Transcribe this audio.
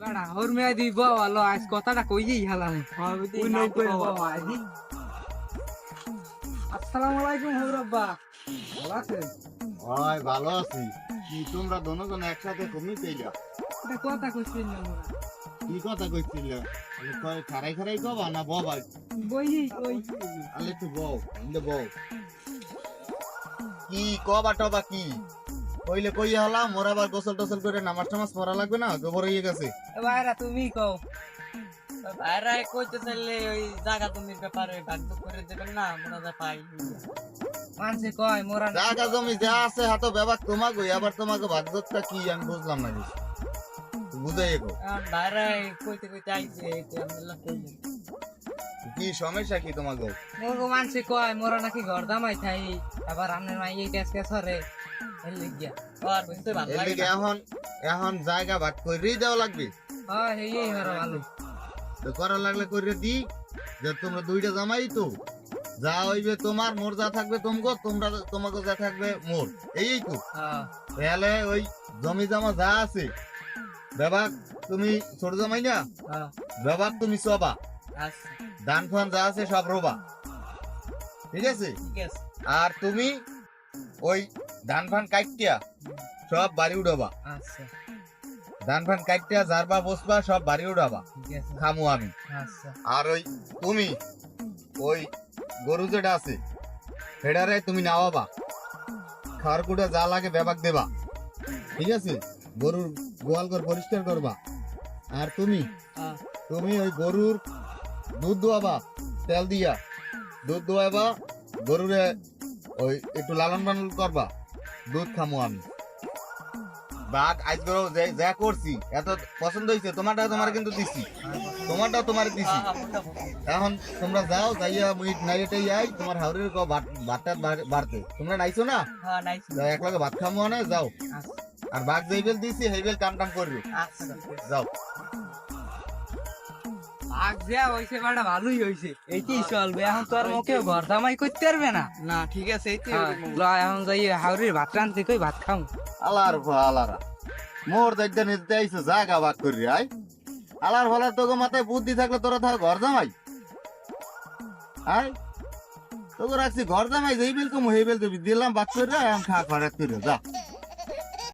বাড়া ওর মেয়ে দি বাবা আজ কথাটা কইই হালাম ওই নই কই বাবা আজি আসসালামু আলাইকুম হরব্বা ভালো আছেন হয় ভালো আছি কি তোমরা দোনোজন একসাথে তুমি পেইলা এটা কথা কইছিস না কি কথা কইছিল আমি কয় খারাই খারাই কবা না ববা বই আলে বউ বউ কি কবা টবা কি কইলে কই হলাম মোর আবার গোসল টোসল করে নামাজ টামাজ পড়া লাগবে না? গোবর হয়ে গেছে। বাইরা তুমি কও। বাইরা কইতে চাইলে ওই জায়গা তুমি ব্যাপারে ভাগ্য করে দেবেন না মোরা যা পাই। মানছে কয় মোরা জায়গা জমি যা আছে হাতো ব্যাপার তোমাকে আবার তোমাকে ভাগ্যটা কি আমি বুঝলাম না কিছু। বুঝাই গো বাইরা কইতে কইতে আইছে আমি কি সমস্যা কি তোমাকে মোগো মানছে কয় মোরা নাকি ঘর দামাই থাই আবার আমনের মাই এই কেস কেস হরে এখন এখন জায়গা ভাগ করেই দেওয়া লাগবে। হ্যাঁ এই হরে ভালো তো করা লাগলে করে দি যে তোমরা দুইটা জামাই তো যা হইবে তোমার মোর যা থাকবে তোমরা তোমাকে যা থাকবে মোর এই তো তাহলে ওই জমি জমা যা আছে তুমি ছোট জামাই না? বেবাক তুমি সবা আচ্ছা। ধান ফান যা আছে সব রোবা ঠিক আছে। আর তুমি ওই ধান ফান কাইটিয়া সব বাড়ি উঠাবা আচ্ছা। ধান ফান কাইটিয়া জারবা বসবা সব বাড়ি ঠিক খামু আমি। আচ্ছা। আর ওই তুমি ওই গরু যেটা আছে সেটারে তুমি নাওয়াবা। খাওয়ার কুটা যা লাগে ব্যাপাক দেবা। ঠিক আছে? গরুর গোয়াল ঘর পরিষ্কার করবা। আর তুমি তুমি ওই গরুর দুধ দোয়াবা তেল দিয়া। দুধ দোয়াবা গরুরে ওই একটু লালন পালন করবা। দুধ খামো আমি। বাঘ আজ গরু যা করছি এত পছন্দ হয়েছে তোমারটা তোমার কিন্তু দিছি। তোমারটা তোমার দিছি। এখন তোমরা যাও যাইয়া মুই নাইটাই আই তোমার হাওড়ের ক ভাতটা বাড়তে। তোমরা নাইছো না? হ্যাঁ যাও এক লগে ভাত খামো না যাও। আচ্ছা। আর বাঘ যেই বেল দিছি সেই বেল টাম টাম করবি। আচ্ছা। যাও। আগ যা হইছে বাড়া ভালোই হইছে। এইটাই চলবে এখন তো আর মুখে ঘর দামাই করতে পারবে না। না ঠিক আছে এইটাই হ্যাঁ, এখন যাই ভাত কই ভাত খাও আলার আলারা। মোর দায়িত্ব নিতে আইছো জাগা ভাগ করি আই আলার তোকে মাথায় বুদ্ধি থাকলে তোরা থাক ঘর জামাই আই তোকে রাখছি ঘর জামাই যেই বেল কম সেই বেল দিলাম করে এখন খা করে যা।